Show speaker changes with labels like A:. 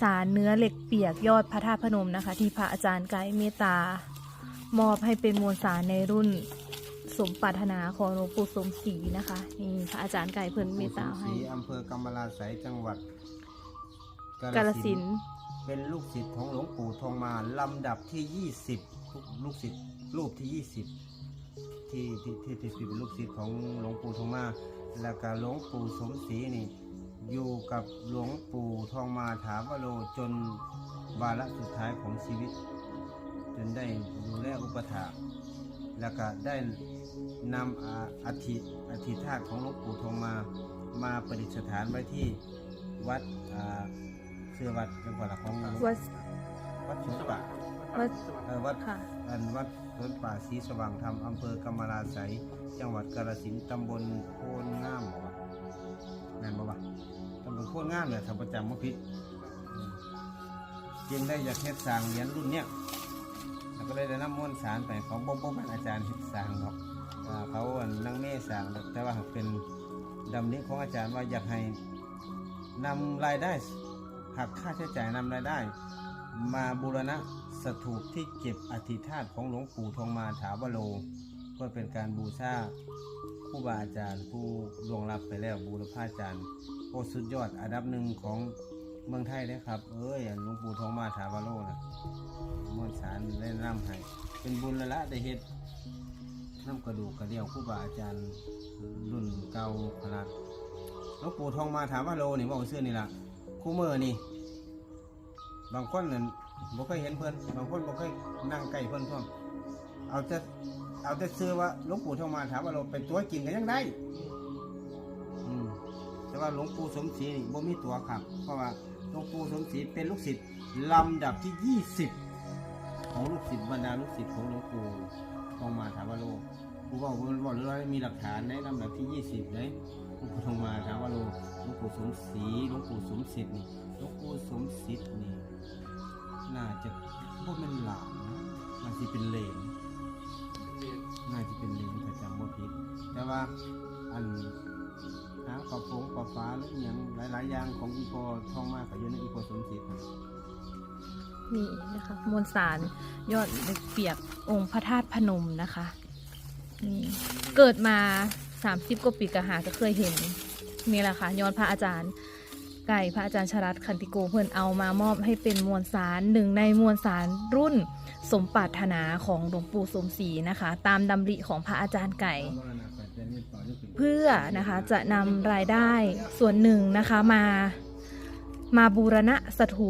A: สารเนื้อเหล็กเปียกยอดพระธาตุพนมนะคะ ที่พระอาจารย์ไกด์เมตตามอบให้เป็นมวลสารในรุ่นสมปรารถนาของหลวงปู่สมศรีนะคะนี่พระอาจารย์ไก่เพิ่นเมตตาให้
B: อำเภอกำมะลาไสยจังหวัด
A: กาลสิน
B: เป็นลูกศิษย์ของหลวงปู่ทองมาลำดับที่ 20 ลูกศิษย์รูปที่ 20 ที่ที่ที่ที่ที่เป็นลูกศิษย์ของหลวงปู่ทองมา แล้วก็หลวงปู่สมศรีนี่ อยู่กับหลวงปู่ทองมาถาวโรจนวาระสุดท้ายของชีวิต จนได้ดูแลอุปถากแล้วก็ได้นำอาอัฐิอัฐิธาตุของหลวงปู่ทองมามาประดิษฐานไว้ที่วัดอ่าเชื่อวัดจังหวัดของ
A: วัด
B: วัดสวนป่า
A: วัด
B: เอ่อวัด
A: ค่ะ
B: อันวัดสวนป่าศรีสว่างธรรมอำเภอกำมะลาไสยจังหวัดกาฬสินธุ์ตำบลโพนงาม ตำบลโพนงามเนี่ยทำประจำมพิษอืมจึงได้อยากเฮ็ดสร้างเหรียญรุ่นเนี้ยแล้วก็เลยได้นำมวลสารไปของบ่บ่แม่นอาจารย์เฮ็ดสร้างหรอกอ่าเขาอันนั่งเมสร้างแต่ว่าเป็นดำนี้ของอาจารย์ว่าอยากให้นำรายได้หักค่าใช้จ่ายนำรายได้ มาบูรณะสถูปที่เก็บอธิธาตุของหลวงปู่ทองมาถาวโรเพื่อเป็นการบูชา ครูบาอาจารย์ผู้ล่วงลับไปแล้วบูรพาจารย์โอสุดยอดอันดับหนึ่งของเมืองไทยนะครับ เอ้ยหลวงปู่ทองมาถาวโรนะมวลสารเล่นำให้เป็นบุญละละได้เฮ็ดน้ำกระดูกกระเดี่ยวครูบาอาจารย์รุ่นเก่าขนาดหลวงปู่ทองมาถาวโรนี่บอกเสื้อนี่ละคู่มือนี่ บางคนนั่นบ่เคยเห็นเพิ่อนบางคนบ่เคยนั่งใกล้เพิ่อนพร้อมเอาแต่ เอาแต่ซื้อว่าหลวงปู่ทองมาถามว่าเราเป็นตัวกินกันยังได้อืมแต่ว่าหลวงปู่สมศรีนี่บ่มีตัวครับ เพราะว่าหลวงปู่สมศรีเป็นลูกศิษย์ลำดับที่20ของลูกศิษย์บรรดาลูกศิษย์ของหลวงปู่ทองมาถาวโรผู้บอกว่าบอกเลยว่ามีหลักฐานในลำดับที่20เลยหลวงปู่ทองมาถาวโรหลวงปู่สมศรีหลวงปู่สมศิษย์นี่หลวงปู่สมศิษย์นี่น่าจะบ่เป็นหลานนะน่าจะเป็นเหลนน่ ว่า อันหางปลาฟงปลาฟ้าหรืออย่างหลาย ๆ อย่างของอีโพทองมากกับอยู่ในอีโพสมศิษย์
A: นี่นะคะมวลสารยอดเหล็กเปียกองค์พระธาตุพนมนะคะนี่เกิดมา 30กว่าปีกะหาก็เคยเห็นนี่แหละค่ะย้อนพระอาจารย์ไก่พระอาจารย์ชรัตคันติโกเพิ่อนเอามามอบให้เป็นมวลสารหนึ่งในมวลสารรุ่นสมปรารถนาของหลวงปู่สมศรีนะคะ ตามดำริของพระอาจารย์ไก่ เพื่อนะคะจะนำรายได้ส่วนหนึ่งนะคะมามาบูรณะสถูป